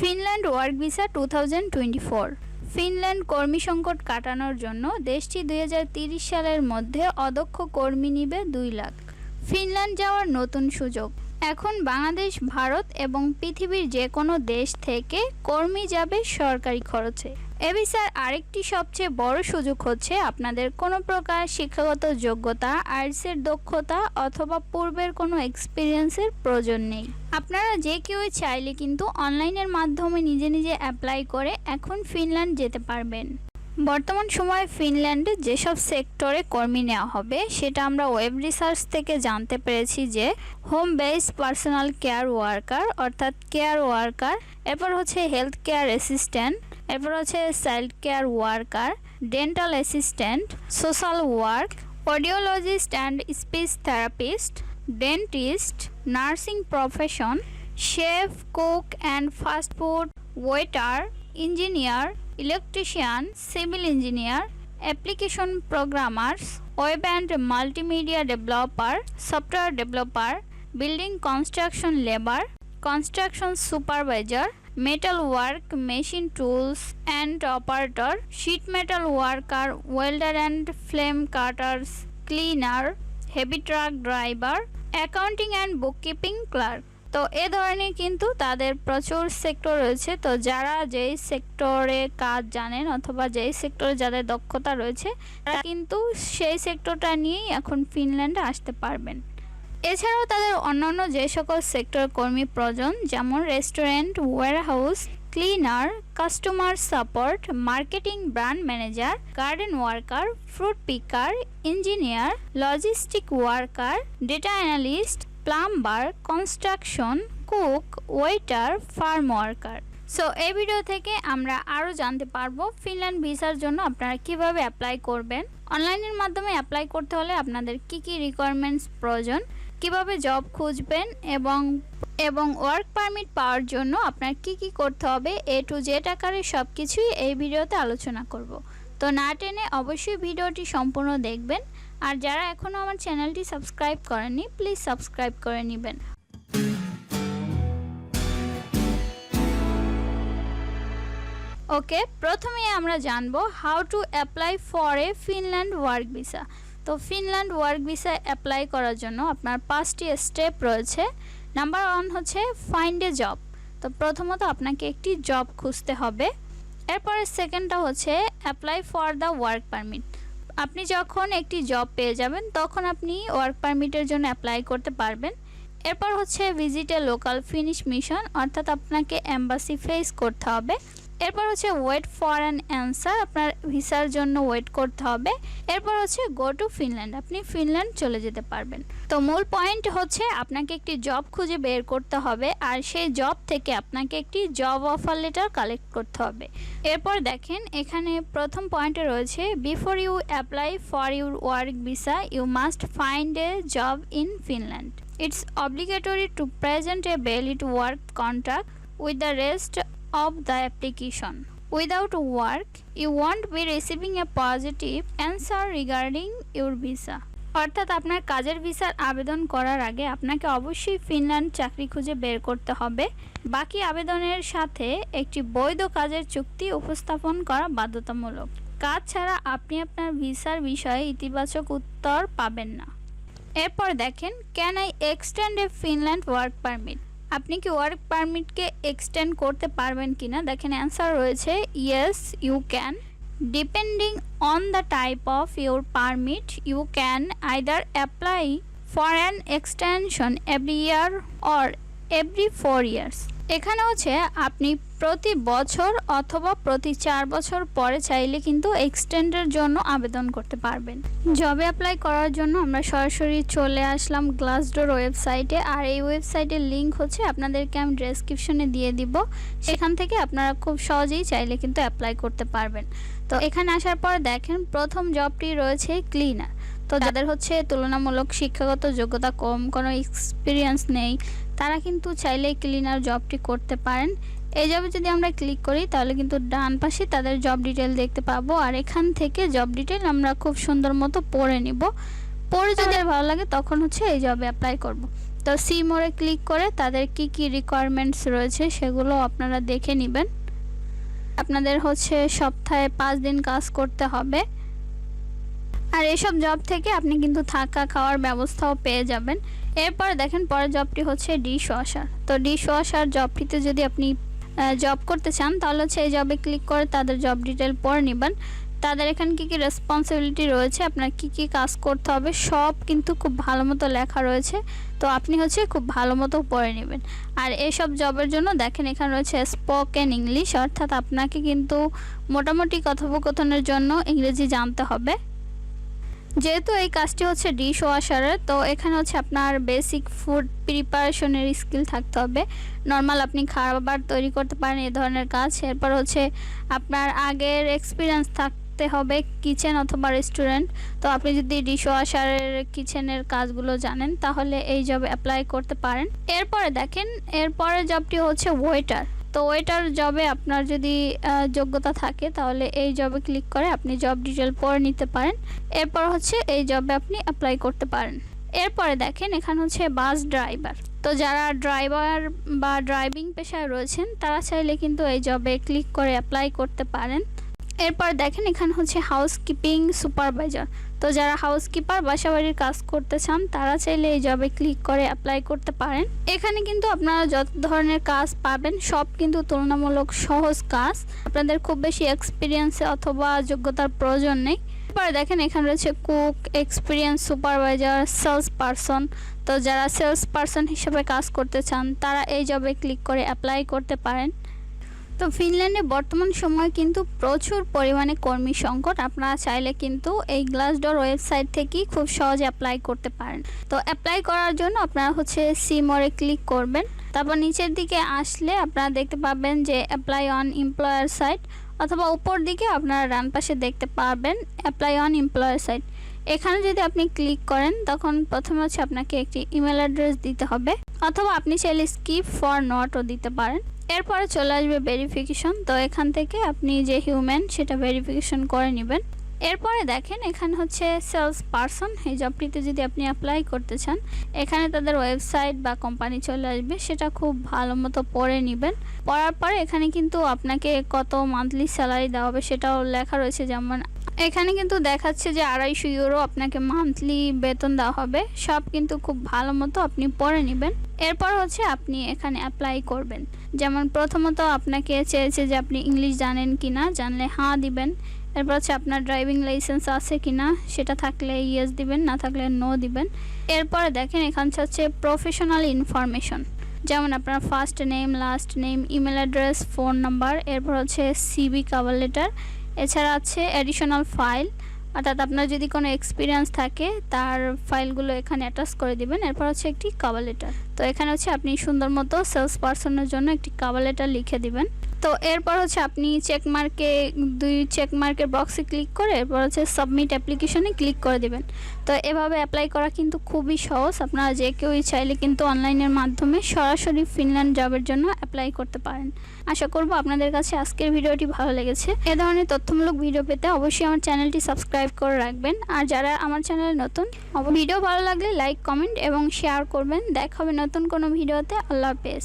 Finland work visa two thousand twenty four. Finland কর্মী সংকট কাটানোর জন্য দেশটি দুই সালের মধ্যে অদক্ষ কর্মী নিবে দুই লাখ। ফিনল্যান্ড যাওয়ার নতুন সুযোগ। এখন বাংলাদেশ, ভারত এবং পৃথিবীর যে কোনো দেশ থেকে কর্মী যাবে সরকারি খরচে। এ ভিসার আরেকটি সবচেয়ে বড় সুযোগ হচ্ছে আপনাদের কোনো প্রকার শিক্ষাগত যোগ্যতা আর্টসের দক্ষতা অথবা পূর্বের কোনো এক্সপিরিয়েন্সের প্রয়োজন নেই। আপনারা যে কেউ চাইলে কিন্তু অনলাইনের মাধ্যমে নিজে নিজে অ্যাপ্লাই করে এখন ফিনল্যান্ড যেতে পারবেন। বর্তমান সময়ে ফিনল্যান্ডে যেসব সেক্টরে কর্মী নেওয়া হবে, সেটা আমরা ওয়েব রিসার্চ থেকে জানতে পেরেছি যে home base personal care worker অর্থাৎ কেয়ার ওয়ার্কার এরপর হচ্ছে হেলথ কেয়ার অ্যাসিস্ট্যান্ট এরপর হচ্ছে child care worker dental assistant social work audiologist and speech therapist dentist nursing profession chef cook and fast food waiter engineer electrician civil engineer application programmers web and multimedia developer software developer building construction labour construction supervisor metal work machine tools and operator sheet metal worker welder and flame cutters cleaner heavy truck driver accounting and book keeping clerk তো এ ধরনের কিন্তু তাদের প্রচুর sector রয়েছে। তো যারা যেই সেক্টরে কাজ জানেন অথবা যেই সেক্টরে যাদের দক্ষতা রয়েছে, তারা কিন্তু সেই সেক্টরটা নিয়েই এখন ফিনল্যান্ডে আসতে পারবেন। এছাড়াও তাদের অন্যান্য যে সকল সেক্টর কর্মী প্রয়োজন, যেমন restaurant, warehouse, cleaner, customer support, marketing brand manager, garden worker, fruit picker, engineer, logistic worker, data analyst, plumber, construction, cook, waiter, farm worker. So, এই ভিডিও থেকে আমরা আরও জানতে পারব ফিনল্যান্ড ভিসার জন্য আপনারা কীভাবে অ্যাপ্লাই করবেন। অনলাইনের মাধ্যমে অ্যাপ্লাই করতে হলে আপনাদের কি কি রিকোয়ারমেন্টস প্রয়োজন কীভাবে জব খুঁজবেন এবং এবং ওয়ার্ক পারমিট পাওয়ার জন্য আপনার কি কি করতে হবে এ টু জেড আকারে সব কিছুই এই ভিডিওতে আলোচনা করব। তো না টেনে অবশ্যই ভিডিওটি সম্পূর্ণ দেখবেন। আর যারা এখনও আমার চ্যানেলটি সাবস্ক্রাইব করেননি প্লিজ সাবস্ক্রাইব করে নেবেন। ওকে প্রথমে আমরা জানব how to apply for a Finland work visa তো ফিনল্যান্ড ওয়ার্ক ভিসা অ্যাপ্লাই করার জন্য আপনার পাঁচটি স্টেপ রয়েছে। নাম্বার ওয়ান হচ্ছে ফাইন্ড এ জব তো প্রথমত আপনাকে একটি জব খুঁজতে হবে। এরপরে সেকেন্ডটা হচ্ছে apply for the work permit আপনি যখন একটি জব পেয়ে যাবেন, তখন আপনি ওয়ার্ক পারমিটের জন্য অ্যাপ্লাই করতে পারবেন। এরপর হচ্ছে ভিজিটে লোকাল ফিনিশ মিশন অর্থাৎ আপনাকে অ্যাম্বাসি ফেস করতে হবে। এরপর হচ্ছে ওয়েট ফর অ্যান অ্যান্সার আপনার ভিসার জন্য ওয়েট করতে হবে। এরপর হচ্ছে গো টু ফিনল্যান্ড আপনি ফিনল্যান্ড চলে যেতে পারবেন। তো মূল পয়েন্ট হচ্ছে আপনাকে একটি জব খুঁজে বের করতে হবে, আর সেই জব থেকে আপনাকে একটি জব অফার লেটার কালেক্ট করতে হবে। এরপর দেখেন, এখানে প্রথম পয়েন্টে রয়েছে before you apply for your work visa you must find a job in Finland it's obligatory to present a valid work contract with the rest of the application. Without work, you won't be receiving a positive answer regarding your visa. অর্থাৎ আপনার কাজের ভিসার আবেদন করার আগে আপনাকে অবশ্যই Finland চাকরি খুঁজে বের করতে হবে বাকি আবেদনের সাথে একটি বৈধ কাজের চুক্তি উপস্থাপন করা বাধ্যতামূলক কাজ ছাড়া আপনি আপনার ভিসার বিষয়ে ইতিবাচক উত্তর পাবেন না এরপর দেখেন can I extend a Finland work permit আপনি কি ওয়ার্ক পারমিটকে এক্সটেন্ড করতে পারবেন কি না দেখেন অ্যান্সার রয়েছে yes you can depending on the type of your permit you can either apply for an extension every year or every four years এখানে হচ্ছে, আপনি প্রতি বছর অথবা প্রতি চার বছর পরে চাইলে কিন্তু এক্সটেন্ডের জন্য আবেদন করতে পারবেন। জবে অ্যাপ্লাই করার জন্য আমরা সরাসরি চলে আসলাম গ্লাসডোর ওয়েবসাইটে। আর এই ওয়েবসাইটের লিঙ্ক হচ্ছে আপনাদেরকে আমি ডেসক্রিপশনে দিয়ে দিব। সেখান থেকে আপনারা খুব সহজেই চাইলে কিন্তু অ্যাপ্লাই করতে পারবেন। তো এখানে আসার পর দেখেন, প্রথম জবটি রয়েছে ক্লিনার। তো যাদের হচ্ছে তুলনামূলক শিক্ষাগত যোগ্যতা কম, কোনো এক্সপিরিয়েন্স নেই, তারা কিন্তু চাইলে ক্লিনার জবটি করতে পারেন। এই জবে যদি আমরা ক্লিক করি, তাহলে কিন্তু ডান পাশে তাদের জব ডিটেল দেখতে পাবো। আর এখান থেকে জব ডিটেল আমরা খুব সুন্দর মতো পড়ে নিব। পড়ে যদি ভালো লাগে, তখন হচ্ছে এই জবে অ্যাপ্লাই করব। তো সি মোড়ে ক্লিক করে তাদের কি কি রিকোয়ারমেন্টস রয়েছে, সেগুলো আপনারা দেখে নেবেন। আপনাদের হচ্ছে সপ্তাহে পাঁচ দিন কাজ করতে হবে। আর এসব জব থেকে আপনি কিন্তু থাকা খাওয়ার ব্যবস্থাও পেয়ে যাবেন। এরপর দেখেন পরের জবটি হচ্ছে ডিশ ওয়াশার তো ডিশ ওয়াশার জবটিতে যদি আপনি জব করতে চান, তাহলে হচ্ছে এই জবে ক্লিক করে তাদের জব ডিটেল পড়ে নেবেন। তাদের এখানে কী কী রেসপন্সিবিলিটি রয়েছে, আপনার কি কি কাজ করতে হবে, সব কিন্তু খুব ভালো মতো লেখা রয়েছে। তো আপনি হচ্ছে খুব ভালো মতো পড়ে নেবেন। আর এসব জবের জন্য দেখেন এখানে রয়েছে স্পোকেন ইংলিশ অর্থাৎ আপনাকে কিন্তু মোটামুটি কথোপকথনের জন্য ইংরেজি জানতে হবে। যেহেতু এই কাজটি হচ্ছে ডিশ ওয়াশারের, তো এখানে হচ্ছে আপনার বেসিক ফুড প্রিপারেশনের স্কিল থাকতে হবে। নর্মাল আপনি খাবার তৈরি করতে পারেন, এ ধরনের কাজ। এরপর হচ্ছে আপনার আগের এক্সপিরিয়েন্স থাকতে হবে কিচেন অথবা রেস্টুরেন্ট তো আপনি যদি ডিশ ওয়াশারের কিচেনের কাজগুলো জানেন, তাহলে এই জবে অ্যাপ্লাই করতে পারেন। এরপরে দেখেন এরপরে জবটি হচ্ছে ওয়েটার তো ওয়েটার জবে আপনার যদি যোগ্যতা থাকে, তাহলে এই জবে ক্লিক করে আপনি জব ডিটেল পরে নিতে পারেন। এরপর হচ্ছে এই জবে আপনি অ্যাপ্লাই করতে পারেন। এরপরে দেখেন, এখানে হচ্ছে বাস ড্রাইভার তো যারা ড্রাইভার বা ড্রাইভিং পেশায় রয়েছেন, তারা চাইলে কিন্তু এই জবে ক্লিক করে অ্যাপ্লাই করতে পারেন। এরপর দেখেন এখানে হচ্ছে হাউসকিপিং সুপারভাইজার তো যারা হাউসকিপার বাসাবাড়ির কাজ করতে চান, তারা চাইলে এই জবে ক্লিক করে অ্যাপ্লাই করতে পারেন। এখানে কিন্তু আপনারা যত ধরনের কাজ পাবেন, সব কিন্তু তুলনামূলক সহজ কাজ। আপনাদের খুব বেশি এক্সপিরিয়েন্স অথবা যোগ্যতার প্রয়োজন নেই। এরপরে দেখেন এখানে রয়েছে cook experience supervisor sales person তো যারা সেলস পারসন হিসেবে কাজ করতে চান, তারা এই জবে ক্লিক করে অ্যাপ্লাই করতে পারেন। তো ফিনল্যান্ডে বর্তমান সময়ে কিন্তু প্রচুর পরিমাণে কর্মী সংকট। আপনারা চাইলে কিন্তু এই গ্লাসডোর ওয়েবসাইট থেকেই খুব সহজে অ্যাপ্লাই করতে পারেন। তো অ্যাপ্লাই করার জন্য আপনারা হচ্ছে সিমরে ক্লিক করবেন। তারপর নিচের দিকে আসলে আপনারা দেখতে পাবেন যে অ্যাপ্লাই অন এমপ্লয়ার সাইট অথবা উপর দিকে আপনারা ডান পাশে দেখতে পারবেন অ্যাপ্লাই অন এমপ্লয়ার সাইট এখানে যদি আপনি ক্লিক করেন, তখন প্রথমে হচ্ছে আপনাকে একটি ইমেল অ্যাড্রেস দিতে হবে। অথবা আপনি চাইলে স্কিপ ফর নটও দিতে পারেন। এরপরে চলে আসবে ভেরিফিকেশন তো এখান থেকে আপনি যে হিউম্যান সেটা ভেরিফিকেশন করে নেবেন। এরপরে দেখেন এখানে হচ্ছে সেলস পারসন এই জবটিতে যদি আপনি অ্যাপ্লাই করতে চান, এখানে তাদের ওয়েবসাইট বা কোম্পানি চলে আসবে, সেটা খুব ভালো মতো পড়ে নেবেন। পড়ার পরে এখানে কিন্তু আপনাকে কত মান্থলি স্যালারি দেওয়া হবে সেটাও লেখা রয়েছে। যেমন এখানে কিন্তু দেখাচ্ছে যে আড়াইশো ইউরো আপনাকে মান্থলি বেতন দেওয়া হবে। সব কিন্তু খুব ভালো মতো আপনি পড়ে নেবেন। এরপর হচ্ছে আপনি এখানে অ্যাপ্লাই করবেন। যেমন প্রথমত আপনাকে চেয়েছে যে আপনি ইংলিশ জানেন কি না জানলে হাঁ দিবেন। এরপর হচ্ছে আপনার ড্রাইভিং লাইসেন্স আছে কি না সেটা থাকলে ইয়েস দিবেন, না থাকলে নো দিবেন। এরপরে দেখেন এখানে হচ্ছে প্রফেশনাল ইনফরমেশন যেমন আপনার first name last name email address phone number এরপর হচ্ছে সিবি কাভার লেটার এছাড়া আছে অ্যাডিশনাল ফাইল অর্থাৎ আপনার যদি কোনো এক্সপিরিয়েন্স থাকে, তার ফাইলগুলো এখানে অ্যাটাচ করে দিবেন। এরপর হচ্ছে একটি কাভার লেটার তো এখানে হচ্ছে আপনি সুন্দর মতো সেলস পার্সনের জন্য একটি কাভার লেটার লিখে দিবেন। তো এরপর হচ্ছে আপনি চেক মার্কে দুই চেক মার্কের বক্সে ক্লিক করে এরপর হচ্ছে সাবমিট অ্যাপ্লিকেশনে ক্লিক করে দেবেন। তো এভাবে অ্যাপ্লাই করা কিন্তু খুবই সহজ। আপনারা যে কেউই চাইলে কিন্তু অনলাইনের মাধ্যমে সরাসরি ফিনল্যান্ড জবের জন্য অ্যাপ্লাই করতে পারেন। আশা করব আপনাদের কাছে আজকের ভিডিওটি ভালো লেগেছে। এ ধরনের তথ্যমূলক ভিডিও পেতে অবশ্যই আমার চ্যানেলটি সাবস্ক্রাইব করে রাখবেন। আর যারা আমার চ্যানেলে নতুন ভিডিও ভালো লাগলে লাইক কমেন্ট এবং শেয়ার করবেন। দেখা হবে নতুন কোনো ভিডিওতে। আল্লাহ হাফেজ।